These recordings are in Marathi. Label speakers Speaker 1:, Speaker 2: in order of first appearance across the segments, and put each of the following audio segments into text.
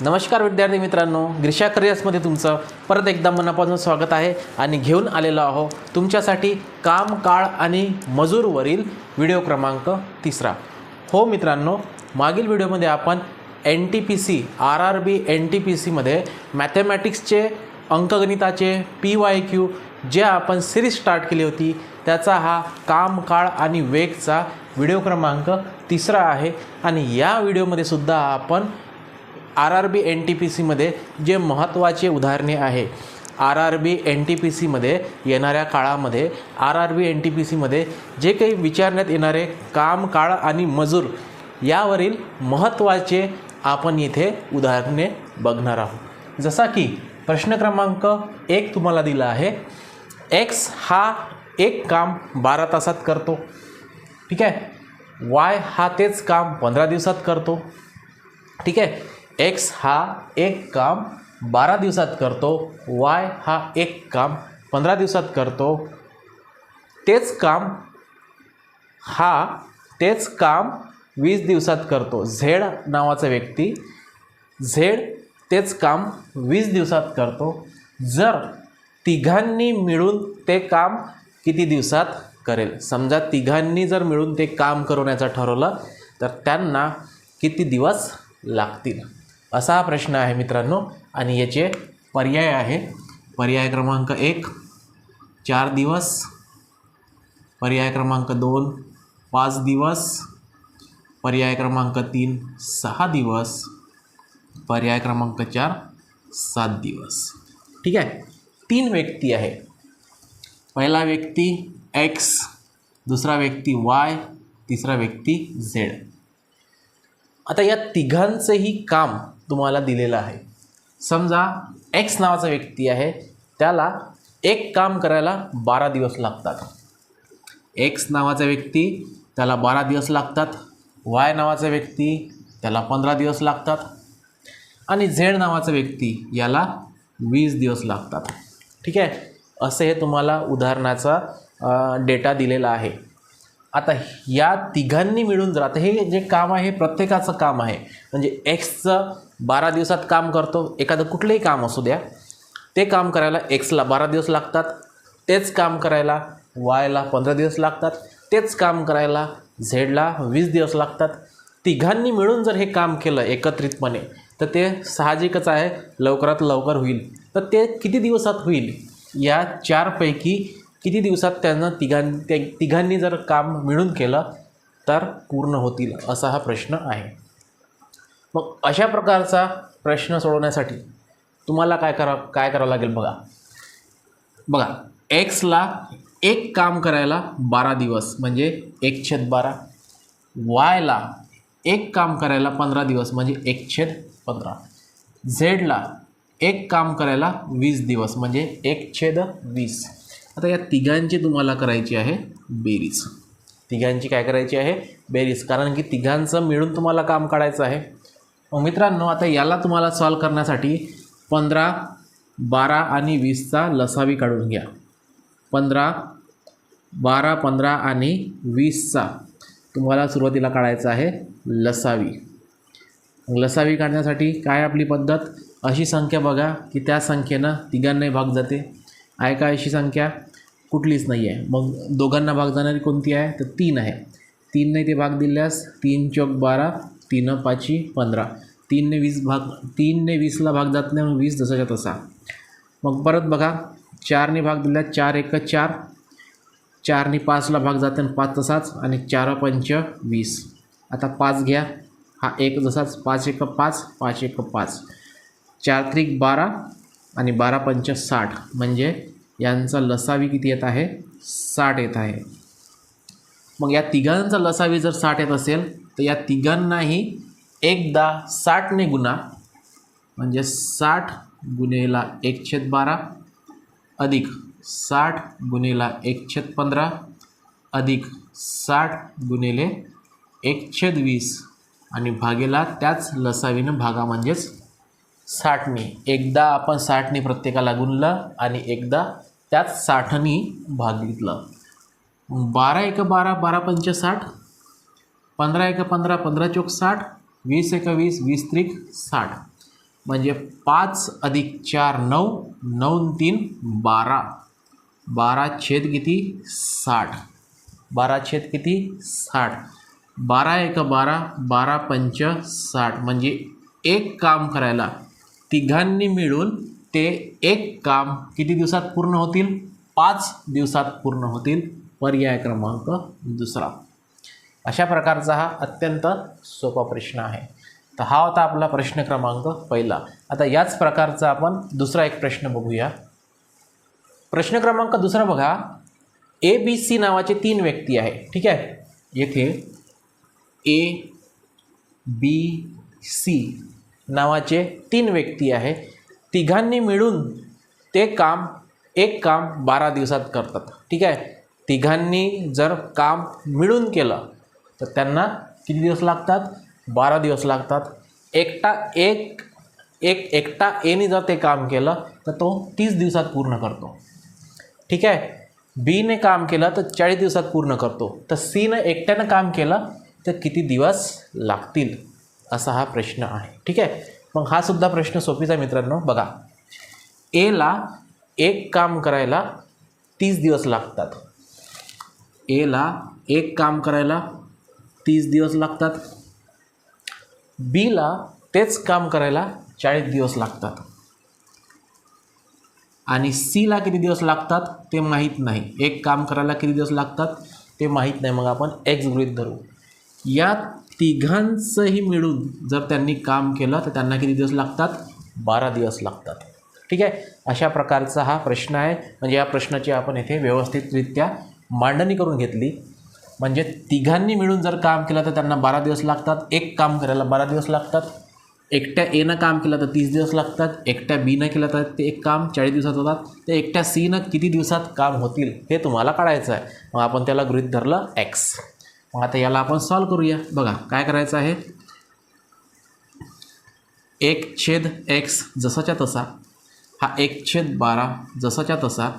Speaker 1: नमस्कार विद्यार्थी मित्रांनो ग्रीषा करिअर्समध्ये तुमचं परत एकदा मनापासून स्वागत आहे आणि घेऊन आलेलो आहो तुमच्यासाठी काम काळ आणि मजूरवरील व्हिडिओ क्रमांक तिसरा. हो मित्रांनो मागील व्हिडिओमध्ये आपण N T P C R R B N T P सीमध्ये मॅथेमॅटिक्सचे अंकगणिताचे पी वाय क्यू जे आपण सिरीज स्टार्ट केली होती त्याचा हा काम काळ आणि वेगचा व्हिडिओ क्रमांक तिसरा आहे. आणि या व्हिडिओमध्ये सुद्धा आपण R R B N T P सीमध्ये जे महत्त्वाचे उदाहरणे आहे R R B N T P सीमध्ये येणाऱ्या काळामध्ये R R B N T P सीमध्ये जे काही विचारण्यात येणारे काम काळ आणि मजूर यावरील महत्त्वाचे आपण येथे उदाहरणे बघणार आहोत. जसा की प्रश्न क्रमांक एक तुम्हाला दिला आहे एक्स हा एक काम बारा तासात करतो. ठीक आहे? वाय हा तेच काम पंधरा दिवसात करतो. ठीक आहे? एक्स हा एक काम बारा दिवसात करतो वाय हा एक काम पंधरा दिवसात करतो. तेच काम हा तेच काम वीस दिवसात करतो. झेड नावाचा व्यक्ती झेड तेच काम वीस दिवसात करतो. जर तिघांनी मिळून ते काम किती दिवसात करेल? समजा तिघांनी जर मिळून ते काम करवण्याचं ठरवलं तर त्यांना किती दिवस लागतील? असा प्रश्न आहे मित्रांनो. आणि याचे पर्याय आहे. पर्याय क्रमांक एक चार दिवस. पर्याय क्रमांक दोन पाच दिवस. पर्याय क्रमांक तीन सहा दिवस. पर्याय क्रमांक चार सात दिवस. ठीक आहे? तीन व्यक्ती आहे. पहिला व्यक्ती एक्स दुसरा व्यक्ती वाय तिसरा व्यक्ती झेड आता या तिघांचंही काम तुम्हाला दिलेलं आहे. समजा एक्स नावाचा व्यक्ती आहे त्याला एक काम करायला बारा दिवस लागतात. एक्स नावाचा व्यक्ती त्याला बारा दिवस लागतात. वाय नावाचा व्यक्ती त्याला पंधरा दिवस लागतात. आणि झेड नावाचा व्यक्ती याला वीस दिवस लागतात. ठीक आहे? असे हे तुम्हाला उदाहरणाचा डेटा दिलेला आहे. आता या तिघांनी मिळून जर आता हे जे काम आहे प्रत्येकाचं काम आहे. म्हणजे एक्सचं बारा दिवसात काम करतो एखादं कुठलंही काम असू द्या ते काम करायला एक्सला बारा दिवस लागतात तेच काम करायला वायला पंधरा दिवस लागतात तेच काम करायला झेडला वीस दिवस लागतात. तिघांनी मिळून जर हे काम केलं एकत्रितपणे तर ते साहजिकच आहे लवकरात लवकर होईल. तर ते किती दिवसात होईल? या चारपैकी किती दिवसात त्यांना तिघां त्या तिघांनी जर काम मिळून केलं तर पूर्ण होतील असा हा प्रश्न आहे. मग अशा प्रकारचा प्रश्न सोडवण्यासाठी तुम्हाला काय करा काय करावं लागेल बघा. बघा एक्सला एक काम करायला बारा दिवस म्हणजे एक छेद बारा. वायला एक काम करायला पंधरा दिवस म्हणजे एक छेद पंधरा. झेडला एक काम करायला वीस दिवस म्हणजे एक छेद वीस. आता या तिघांची तुम्हाला करायची आहे बेरीज. तिघांची काय करायची आहे? बेरीज. कारण की तिघांचं मिळून तुम्हाला काम काढायचं आहे. मग मित्रांनो आता याला तुम्हाला सॉल्व करण्यासाठी पंधरा बारा आणि वीसचा लसावी काढून घ्या. पंधरा बारा पंधरा आणि वीसचा तुम्हाला सुरुवातीला काढायचा आहे लसावी. लसावी काढण्यासाठी काय आपली पद्धत? अशी संख्या बघा की त्या संख्येनं तिघांनाही भाग जाते. आहे का अशी संख्या? कुठलीच नाही आहे मग दोघांना भाग जाणारी कोणती आहे? तर तीन आहे. तीनने ते भाग दिल्यास तीन चौक बारा तीन पाची पंधरा. तीनने वीस भाग तीनने वीसला भाग जात नाही मग वीस जसाच्या तसा. मग परत बघा. चारने भाग दिल्यास चार एक चार. चारने पाचला भाग जाते आणि पाच तसाच आणि चार पंच वीस. आता पाच घ्या. हा एक जसाच पाच एक पाच पाच एक पाच. चार त्रिक बारा आणि बारा पंच साठ म्हणजे यांचा लसावी किती येत आहे? साठ येत आहे. मग या तिघांचा लसावी जर साठ येत असेल तर या तिघांनाही एकदा साठने गुणा म्हणजे साठ गुन्हेला एक छेद बारा अधिक साठ गुन्हेला एक छेद पंधरा अधिक साठ गुन्हेले एक छेद वीस. आणि भागेला त्याच लसावीनं भागा म्हणजेच साठणी. एकदा आपण साठणी प्रत्येकाला गुणलं आणि एकदा त्याच साठनी घेतला. बारा एक बारा बारा पंच साठ पंधरा एक पंधरा पंधरा चौक साठ वीस एक वीस वीस त्रिक साठ. म्हणजे पाच अधिक चार नऊ नऊ तीन बारा. बारा छेद किती? साठ. बारा छेद किती? साठ. बारा एक बारा बारा पंच साठ. म्हणजे एक काम करायला तिघांनी मिळून ते एक काम किती दिवसात पूर्ण होतील? पाच दिवसात पूर्ण होतील. पर्याय क्रमांक दुसरा. अशा प्रकारचा हा अत्यंत सोपा प्रश्न आहे. तर हा होता आपला प्रश्न क्रमांक पहिला. आता याच प्रकारचा आपण दुसरा एक प्रश्न बघूया. प्रश्न क्रमांक दुसरा बघा. ए बी सी नावाचे तीन व्यक्ती आहे. ठीक आहे? येथे ए बी सी नावाचे तीन व्यक्ती आहे. तिघांनी मिळून ते काम एक काम बारा दिवसात करतात. ठीक आहे? तिघांनी जर काम मिळून केलं तर त्यांना किती दिवस लागतात? बारा दिवस लागतात. एकटा एक एक एकटा एने जर ते काम केलं तर तो तीस दिवसात पूर्ण करतो. ठीक आहे? बीने काम केलं तर चाळीस दिवसात पूर्ण करतो. तर सीनं एकट्यानं काम केलं तर किती दिवस लागतील? असा हा प्रश्न आहे. ठीक आहे? मग हा सुद्धा प्रश्न सोपीच आहे मित्रांनो. बघा. एला एक काम करायला तीस दिवस लागतात. एला एक काम करायला तीस दिवस लागतात. बीला तेच काम करायला चाळीस दिवस लागतात. आणि सीला किती दिवस लागतात ते माहीत नाही. एक काम करायला किती दिवस लागतात ते माहीत नाही. मग आपण एक्स गृहित धरू. या तिघांचंही मिळून जर त्यांनी काम केलं तर त्यांना किती दिवस लागतात? बारा दिवस लागतात. ठीक आहे? अशा प्रकारचा हा प्रश्न आहे. म्हणजे या प्रश्नाची आपण येथे व्यवस्थितरित्या मांडणी करून घेतली. म्हणजे तिघांनी मिळून जर काम केलं तर त्यांना बारा दिवस लागतात. एक काम करायला बारा दिवस लागतात. एकट्या एनं काम केलं तर तीस दिवस लागतात. एकट्या बीनं केलं तर ते एक काम चाळीस दिवसात होतात. तर एकट्या सीनं किती दिवसात काम होतील हे तुम्हाला काढायचं आहे. मग आपण त्याला गृहीत धरलं एक्स मग आता याला आपण सॉल्व करूया. बघा काय करायचं आहे? एक छेद एक्स जसाच्या तसा हा एक छेद बारा जसाच्या तसा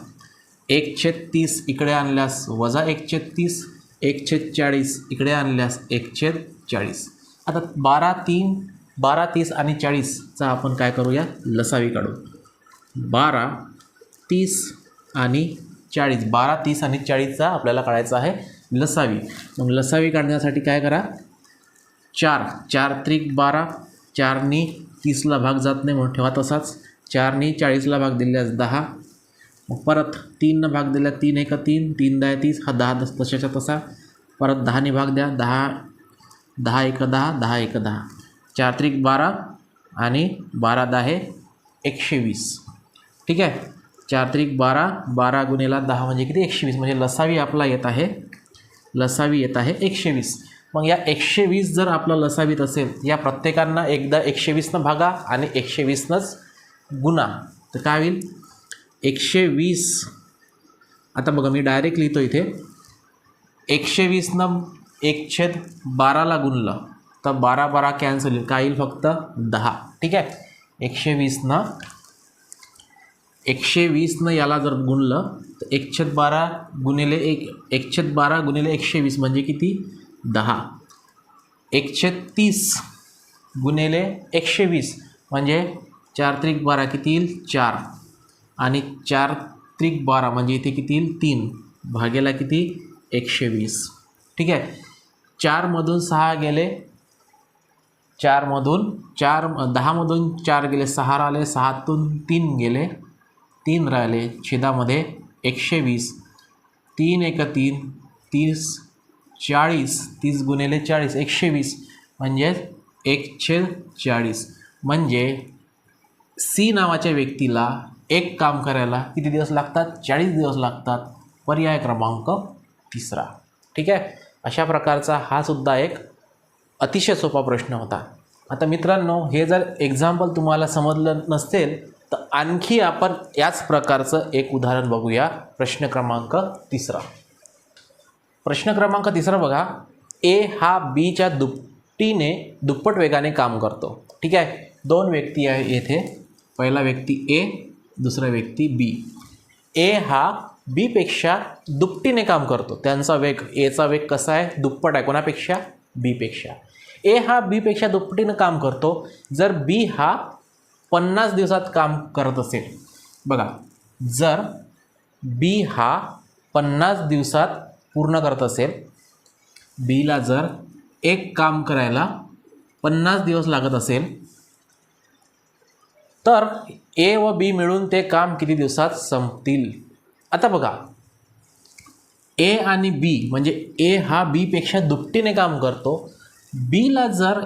Speaker 1: एक छेद तीस इकडे आणल्यास वजा एक छेद तीस एक छेद चाळीस इकडे आणल्यास एक छेद चाळीस. आता बारा तीन बारा तीस आणि चाळीसचा आपण काय करूया? लसावी काढू. बारा तीस आणि चाळीस बारा तीस आणि चाळीसचा आपल्याला काढायचा आहे. लसावी. मग लसावी काढण्यासाठी काय करा? चार. चार त्रिक बारा. चारनी तीसला भाग जात नाही म्हणून ठेवा तसाच. चारनी चाळीसला भाग दिल्यास दहा. मग परत तीननं भाग दिला तीन एका तीन. तीन दहा तीस. हा दहा दस तशाच्या तसा. परत दहाने भाग द्या. दहा दहा एक दहा दहा एक दहा. चार त्रिक बारा आणि बारा दहा एकशे वीस. ठीक आहे? चार त्रिक बारा बारा गुन्हेला दहा म्हणजे किती? एकशे वीस. म्हणजे लसावी आपला येत आहे लसावी येत आहे एकशे वीस मग या एकशे वीस जर आपलं लसावीत असेल या प्रत्येकांना एकदा एकशे वीसनं भागा आणि एकशे वीसनंच गुणा. तर काय होईल? एकशे वीस आता बघा मी डायरेक्ट लिहितो इथे. एकशे वीसनं एक छेद बाराला गुणलं तर बारा बारा कॅन्सल होईल. काय येईल फक्त? दहा. ठीक आहे? एकशे वीसनं एकशे वीसनं याला जर गुणलं तर एकशेद बारा गुणिले एक एकशेद बारा गुणिले एकशे वीस म्हणजे किती? दहा. एकशे तीस गुणिले एकशे वीस म्हणजे चार त्रिक बारा किती येईल? चार. आणि चार त्रिक बारा म्हणजे इथे किती येईल? तीन. भागेला किती? एकशे वीस. ठीक आहे? चारमधून सहा गेले चारमधून चार दहामधून चार गेले सहा राहिले सहातून तीन गेले तीन राहिले. छिदामध्ये एकशे वीस तीन एक तीन तीस चाळीस तीस गुणिले चाळीस एकशे वीस म्हणजेच एकशे चाळीस. म्हणजे सी नावाच्या व्यक्तीला एक काम करायला किती दिवस लागतात? चाळीस दिवस लागतात. पर्याय क्रमांक तिसरा. ठीक आहे? अशा प्रकारचा हा सुद्धा एक अतिशय सोपा प्रश्न होता. आता मित्रांनो हे जर एक्झाम्पल तुम्हाला समजलं नसेल तर आणखी आपण याच प्रकारचं एक उदाहरण बघूया. प्रश्न क्रमांक तिसरा. प्रश्न क्रमांक तिसरा बघा. ए हा बीच्या दुपटीने दुप्पट वेगाने काम करतो. ठीक आहे? दोन व्यक्ती आहे येथे. पहिला व्यक्ती ए दुसरा व्यक्ती बी ए हा बीपेक्षा दुपटीने काम करतो. त्यांचा वेग एचा वेग कसा आहे? दुप्पट आहे. कोणापेक्षा? बीपेक्षा ए हा बीपेक्षा दुपटीनं काम करतो. जर बी हा पन्नास दिवसात काम करत असेल. बघा जर बी हा पन्नास दिवसात पूर्ण करत असेल बीला जर एक काम करायला पन्नास दिवस लागत असेल तर ए व बी मिळून ते काम किती दिवसात संपतील? आता बघा ए आणि बी म्हणजे ए हा बीपेक्षा दुपटीने काम करतो. बीला जर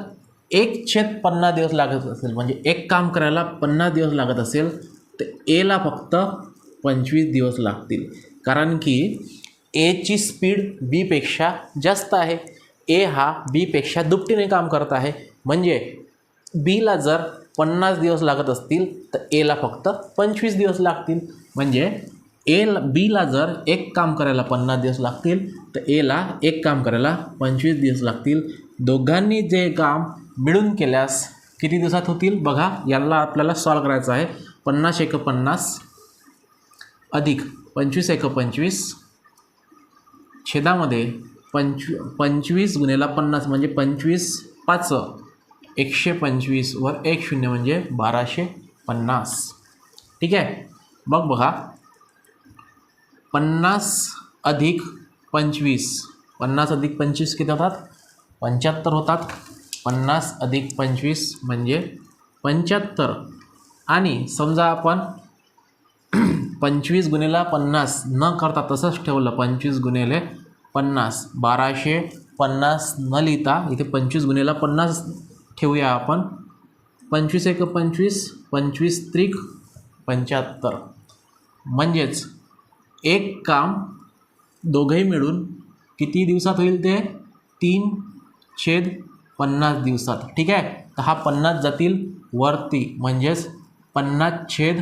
Speaker 1: एक छेद पन्नास दिवस लागत असेल म्हणजे एक काम करायला पन्नास दिवस लागत असेल तर एला फक्त पंचवीस दिवस लागतील. कारण की एची स्पीड बीपेक्षा जास्त आहे. ए हा बीपेक्षा दुपटीने काम करत आहे. म्हणजे बीला जर पन्नास दिवस लागत असतील तर एला फक्त पंचवीस दिवस लागतील. म्हणजे एला बीला जर एक काम करायला पन्नास दिवस लागतील तर एला एक काम करायला पंचवीस दिवस लागतील. दोघांनी जे काम मिळून केल्यास किती दिवसात होतील? बघा याला आपल्याला सॉल्व करायचं आहे. पन्नास एक पन्नास अधिक पंचवीस एक पंचवीस छेदामध्ये पंचवी पंचवीस गुन्हेला पन्नास म्हणजे पंचवीस पाच. एकशे पंचवीसवर एक शून्य म्हणजे बाराशे पन्नास. ठीक आहे? मग बघा. पन्नास अधिक पंचवीस. पन्नास अधिक पंचवीस किती होतात? पंच्याहत्तर होतात. पन्नास अधिक पंचवीस म्हणजे पंच्याहत्तर. आणि समजा आपण पंचवीस गुणेला पन्नास न करता तसंच ठेवलं पंचवीस गुणेले पन्नास. बाराशे पन्नास न लिहिता इथे पंचवीस गुणेला पन्नास ठेवूया आपण. पंचवीस एक पंचवीस पंचवीस त्रिक पंच्याहत्तर. म्हणजेच एक काम दोघंही मिळून किती दिवसात होईल ते? तीन छेद पन्नास दिवसात ठीक आहे? तर हा पन्नास जातील वरती म्हणजेच पन्नास छेद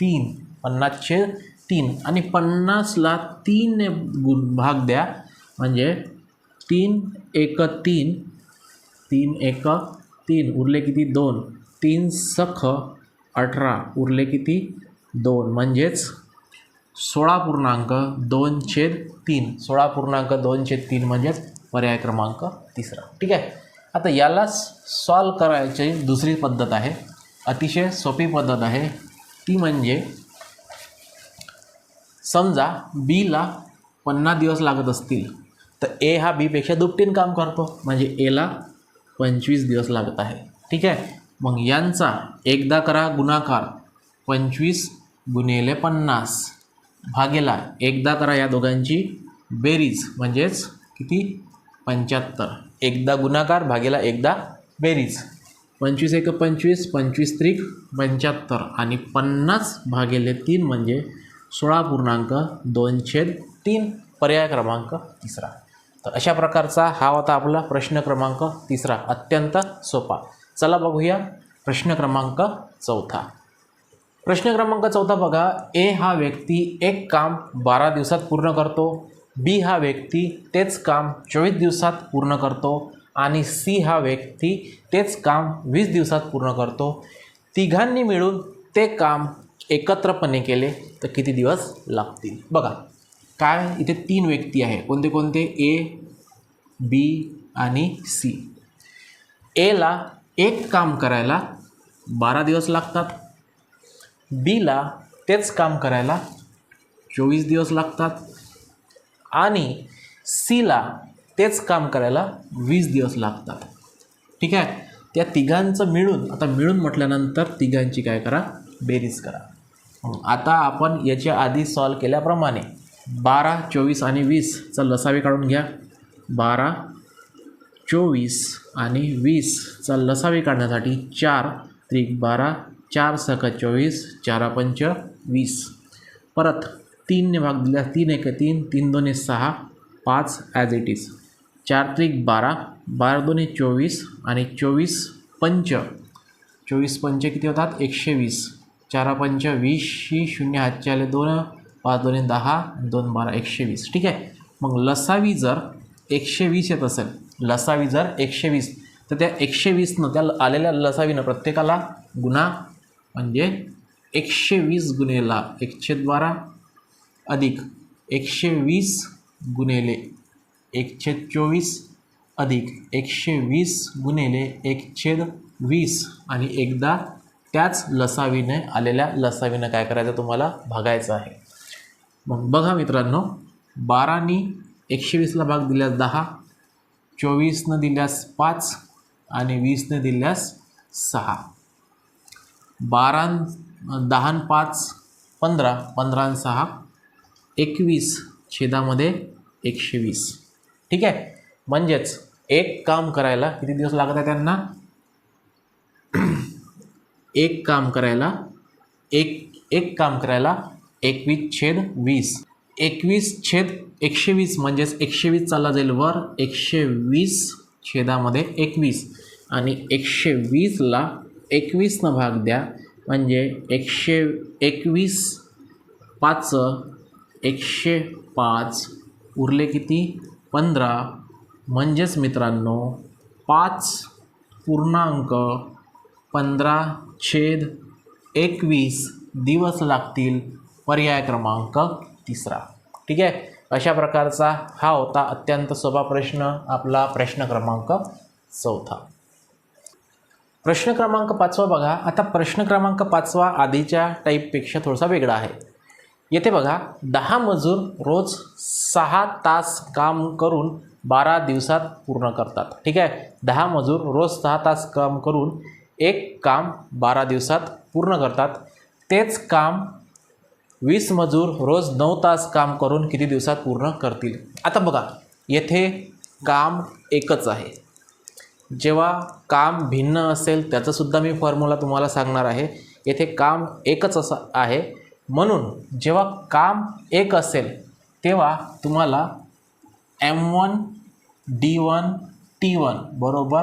Speaker 1: तीन पन्नास छेद तीन. आणि पन्नासला तीनने गुण भाग द्या म्हणजे तीन एक तीन तीन एक तीन उरले किती? दोन. तीन सख अठरा उरले किती? दोन. म्हणजेच सोळा पूर्णांक दोन छेद तीन. सोळा पूर्णांक दोन छेद तीन म्हणजेच पर्याय क्रमांक तिसरा. ठीक आहे? आता यालाच सॉल्व करायची दुसरी पद्धत आहे. अतिशय सोपी पद्धत आहे. ती म्हणजे समजा बीला पन्नास दिवस लागत असतील तर ए हा बीपेक्षा दुपटीन काम करतो. म्हणजे एला पंचवीस दिवस लागत आहे. ठीक आहे? मग यांचा एकदा करा गुणाकार. पंचवीस गुणिले पन्नास भागेला एकदा करा या दोघांची बेरीज. म्हणजेच किती? पंच्याहत्तर. एकदा गुणाकार भागेला एकदा बेरीज. पंचवीस एक पंचवीस पंचवीस त्रिक पंच्याहत्तर. आणि पन्नास भागेले तीन म्हणजे सोळा पूर्णांक दोन छेद तीन पर्याय क्रमांक तिसरा. तर अशा प्रकारचा हा होता आपला प्रश्न क्रमांक तिसरा. अत्यंत सोपा. चला बघूया प्रश्न क्रमांक चौथा. प्रश्न क्रमांक चौथा बघा. ए हा व्यक्ती एक काम बारा दिवसात पूर्ण करतो. बी हा व्यक्ती तेच काम चोवीस दिवसात पूर्ण करतो आणि सी हा व्यक्ती तेच काम वीस दिवसात पूर्ण करतो. तिघांनी मिळून ते काम एकत्रपणे केले तर किती दिवस लागतील? बघा काय इथे तीन व्यक्ती आहे. कोणते कोणते? ए बी आणि सी. एला एक काम करायला बारा दिवस लागतात. बीला तेच काम करायला चोवीस दिवस लागतात. आणि सीला तेच काम करायला वीस दिवस लागतात. ठीक आहे? त्या तिघांचं मिळून आता मिळून म्हटल्यानंतर तिघांची काय करा? बेरीज करा. मग आता आपण याच्या आधी सॉल्व केल्याप्रमाणे बारा चोवीस आणि वीसचा लसावे काढून घ्या. बारा चोवीस आणि वीसचा लसावे काढण्यासाठी चार त्रिक बारा चार सक चोवीस चारा पंच वीस. परत तीनने भाग दिल्यास तीन एक तीन तीन दोन सहा पाच ॲज इट इज चार त्रिक बारा बारा दोन्ही चोवीस आणि चोवीस पंच. चोवीस पंच किती होतात? एकशे वीस. चारा पंच वीसशी शून्य हातचे आले दोन पाच दोन्ही दहा दोन बारा एकशे वीस. ठीक आहे? मग लसावी जर एकशे वीस येत असेल लसावी जर एकशे वीस तर त्या एकशे वीसनं त्या आलेल्या लसावीनं प्रत्येकाला गुन्हा म्हणजे एकशे वीस गुन्हेला एकशे बारा अधिक एकशे वीस गुणिले एकशे चोवीस अधिक एकशे वीस गुणिले एकशे वीस आणि एकदा त्याच लसावीने आलेल्या लसावीनं काय करायचं तुम्हाला? भागायचं आहे. मग बघा मित्रांनो बारानी एकशे वीसला भाग दिल्यास दहा चोवीसनं दिल्यास पाच आणि वीसनं दिल्यास सहा. बारा दहा पाच पंधरा पंधरा सहा एकवीस छेदामध्ये एकशे वीस. ठीक आहे? म्हणजेच एक काम करायला किती दिवस लागत आहे त्यांना? एक काम करायला एक एक काम करायला एकवीस छेद वीस. एकवीस छेद एकशे वीस म्हणजेच एकशे वीस चालला जाईल वर एकशे वीस छेदामध्ये एकवीस. आणि एकशे वीसला एकवीसनं भाग द्या म्हणजे एकशे एकवीस पाच एकशे पाच उरले किती? पंधरा. म्हणजेच मित्रांनो पाच पूर्णांक पंधरा छेद एकवीस दिवस लागतील पर्याय क्रमांक तिसरा. ठीक आहे? अशा प्रकारचा हा होता अत्यंत सोपा प्रश्न आपला प्रश्न क्रमांक चौथा. प्रश्न क्रमांक पाचवा बघा. आता प्रश्न क्रमांक पाचवा आधीच्या टाईपपेक्षा थोडासा वेगळा आहे. येथे बघा दहा मजूर रोज सहा तास काम करून बारा दिवसात पूर्ण करतात. ठीक आहे? दहा मजूर रोज सहा तास काम करून एक काम बारा दिवसात पूर्ण करतात. तेच काम वीस मजूर रोज नऊ तास काम करून किती दिवसात पूर्ण करतील? आता बघा येथे काम एकच आहे. जेव्हा काम भिन्न असेल त्याचंसुद्धा मी फॉर्म्युला तुम्हाला सांगणार आहे. येथे काम एकच असं आहे. म्हणून जेव्हा काम एक असेल तेव्हा तुम्हाला M one D one T one बरोबर?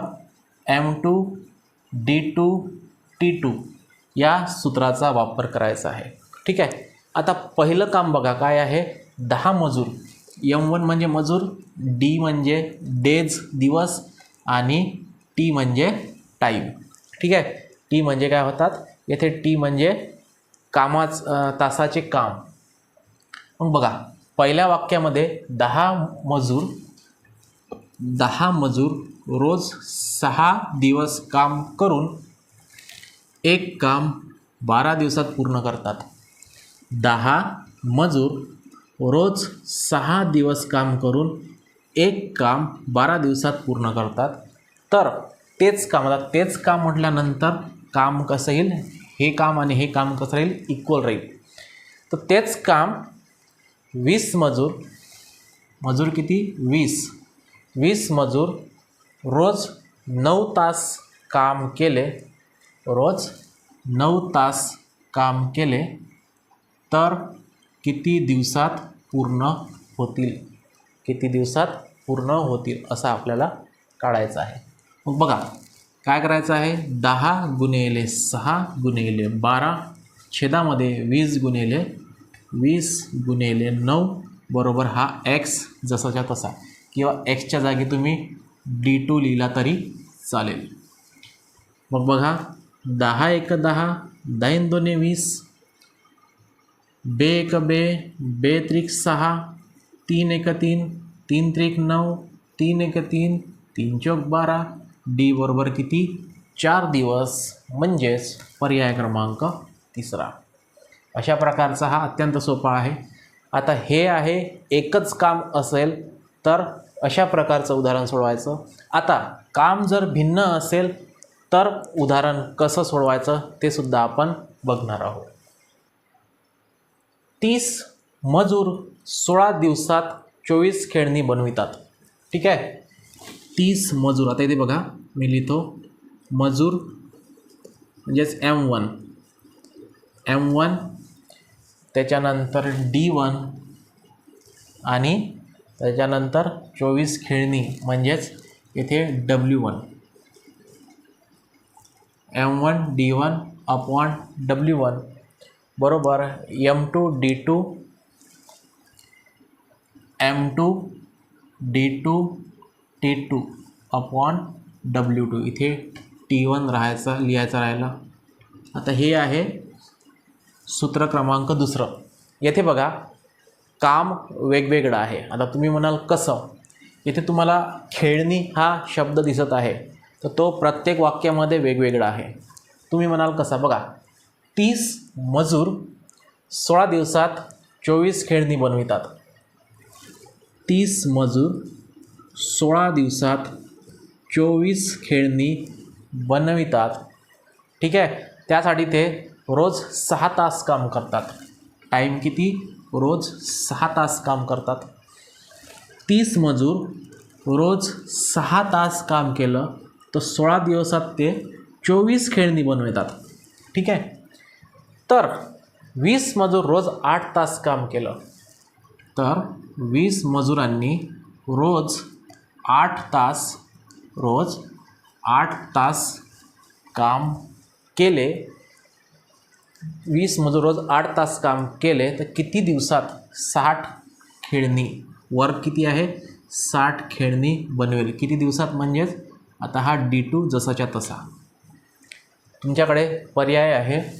Speaker 1: M two D two T two या सूत्राचा वापर करायचा आहे. ठीक आहे? आता पहिलं काम बघा काय आहे? दहा मजूर. यम वन म्हणजे मजूर डी म्हणजे डेज दिवस आणि टी म्हणजे टाईम ठीक आहे? टी म्हणजे काय होतात? येथे टी म्हणजे कामाच तासाचे काम. मग बघा पहिल्या वाक्यामध्ये दहा मजूर दहा मजूर रोज सहा दिवस काम करून एक काम बारा दिवसात पूर्ण करतात. दहा मजूर रोज सहा दिवस काम करून एक काम बारा दिवसात पूर्ण करतात. तर तेच काम आता तेच काम म्हटल्यानंतर काम कसं येईल? हे काम आणि हे काम कसं राहील? इक्वल राहील. तर तेच काम वीस मजूर मजूर किती? वीस. वीस मजूर रोज नऊ तास काम केले रोज नऊ तास काम केले तर किती दिवसात पूर्ण होतील? किती दिवसात पूर्ण होतील असं आपल्याला काढायचं आहे. मग बघा काय करायचं आहे? दहा गुणिले सहा गुणिले बारा छेदामध्ये वीस गुणिले वीस गुणिले नऊ बरोबर हा एक्स जसाच्या तसा. किंवा एक्सच्या जागी तुम्ही डी टू लिहिला तरी चालेल. मग बघा दहा एक दहा दाईन दोन्ही वीस बे एक बे बे त्रिक सहा तीन एक तीन तीन त्रिक नऊ तीन एक तीन तीन चौक बारा डी बरोबर किती? चार दिवस म्हणजेच पर्याय क्रमांक तिसरा. अशा प्रकारचा हा अत्यंत सोपा आहे. आता हे आहे एकच काम असेल तर अशा प्रकारचं उदाहरण सोडवायचं. आता काम जर भिन्न असेल तर उदाहरण कसं सोडवायचं ते सुद्धा आपण बघणार आहोत. तीस मजूर सोळा दिवसात चोवीस खेळणी बनवितात. ठीक आहे? तीस मजूर. आता इथे बघा मी लिहितो मजूर म्हणजेच एम वन एम वन त्याच्यानंतर डी वन आणि त्याच्यानंतर चोवीस खेळणी म्हणजेच इथे W one M one D one upon W one बरोबर M two D two M two D two T two upon W two इथे टी वन राहायचा लिहायचा राहिला. आता हे आहे सूत्र क्रमांक दुसरं. येथे बघा काम वेगवेगळं आहे. आता तुम्ही म्हणाल कसं? येथे तुम्हाला खेळणी हा शब्द दिसत आहे. तर तो प्रत्येक वाक्यामध्ये वेगवेगळा आहे. तुम्ही म्हणाल कसा? बघा तीस मजूर सोळा दिवसात चोवीस खेळणी बनवितात. तीस मजूर सोळा दिवसात चोवीस खेळणी बनवितात. ठीक आहे? त्यासाठी ते रोज सहा तास काम करतात. टाईम किती? रोज सहा तास काम करतात. तीस मजूर रोज सहा तास काम केलं तर सोळा दिवसात ते चोवीस खेळणी बनवितात. ठीक आहे? तर वीस मजूर रोज आठ तास काम केलं तर वीस मजुरांनी रोज आठ तास रोज आठ तास काम केले. वीस मजूर रोज आठ तास काम केले तर किती दिवसात साठ खेळणी? वर्क किती आहे? साठ खेळणी बनवेल. किती दिवसात म्हणजेच? आता हा डी टू जसाच्या तसा. तुमच्याकडे पर्याय आहे.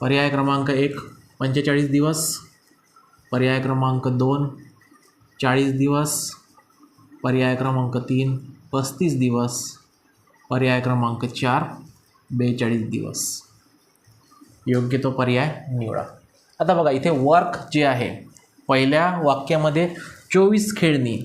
Speaker 1: पर्याय क्रमांक एक पंचेचाळीस दिवस. पर्याय क्रमांक दोन चाळीस दिवस. पर्याय क्रमांक तीन पस्तीस दिवस. पर्याय क्रमांक चार बेचाळीस दिवस. योग्य तो पर्याय निवडा. आता बघा इथे वर्क जे आहे पहिल्या वाक्यामध्ये चोवीस खेळणी.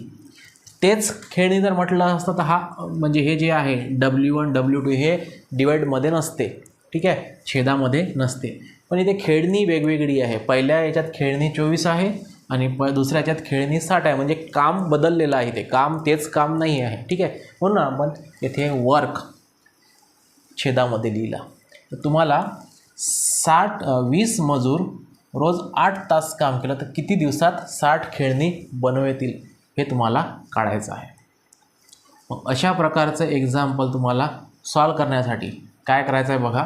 Speaker 1: तेच खेळणी जर म्हटलं असतं तर हा म्हणजे हे जे आहे डब्ल्यू वन डब्ल्यू टू हे डिवाईडमध्ये नसते. ठीक आहे? छेदामध्ये नसते. पण इथे खेळणी वेगवेगळी आहे. पहिल्या याच्यात खेळणी चोवीस आहे आणि प दुसऱ्या याच्यात खेळणी साठ आहे. म्हणजे काम बदललेलं आहे ते. काम तेच काम नाही आहे. ठीक आहे? म्हणून आपण येथे वर्क छेदामध्ये लिहिला. तर तुम्हाला साठ वीस मजूर रोज आठ तास काम केलं तर किती दिवसात साठ खेळणी बनवतील हे तुम्हाला काढायचं आहे. मग अशा प्रकारचं एक्झाम्पल तुम्हाला सॉल्व करण्यासाठी काय करायचं आहे बघा?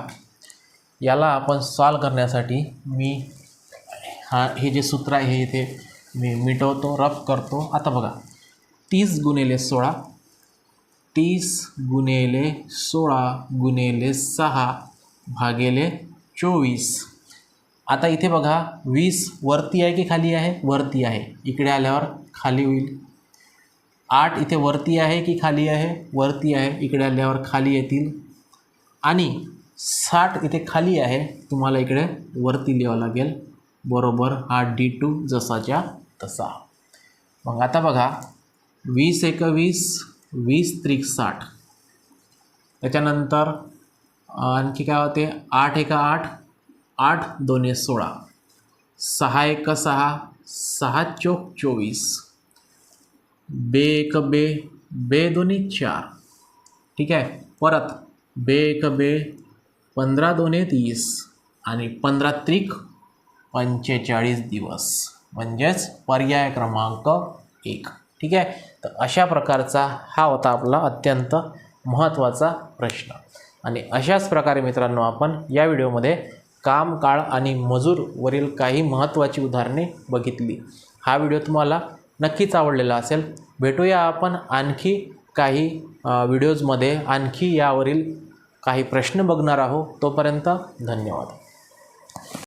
Speaker 1: याला आपण सॉल्व करण्यासाठी मी हा हे जे सूत्र आहे हे इथे मी मिटवतो रफ करतो. आता बघा तीस गुणिले सोळा तीस गुणिले सोळा गुणिले सहा भागेले चोवीस. आता इथे बघा वीस वरती आहे की खाली आहे? वरती आहे. इकडे आल्यावर खाली होईल. आठ इथे वरती आहे की खाली आहे? वरती आहे. इकडे आल्यावर खाली येतील. आणि साठ इथे खाली आहे तुम्हाला इकडे वरती लिहावं लागेल. बरोबर हा डी टू जसाच्या तसा. मग आता बघा वीस एक वीस वीस त्रिक साठ त्याच्यानंतर आणखी काय होते? आठ एका आठ आठ दोन्ही सोळा. सहा एक सहा सहा चोक चोवीस. बे एक बे बे दोन्ही चार. ठीक आहे? परत बे एक बे पंधरा दोन्ही तीस. आणि पंधरा त्रिक पंचेचाळीस दिवस म्हणजेच पर्याय क्रमांक एक. ठीक आहे? तर अशा प्रकारचा हा होता आपला अत्यंत महत्त्वाचा प्रश्न. आणि अशाच प्रकारे मित्रांनो आपण या व्हिडिओमध्ये काम काळ आणि मजूरवरील काही महत्त्वाची उदाहरणे बघितली. हा व्हिडिओ तुम्हाला नक्कीच आवडलेला असेल. भेटूया आपण आणखी काही व्हिडिओजमध्ये. आणखी यावरील काही प्रश्न बघणार आहोत. तोपर्यंत धन्यवाद.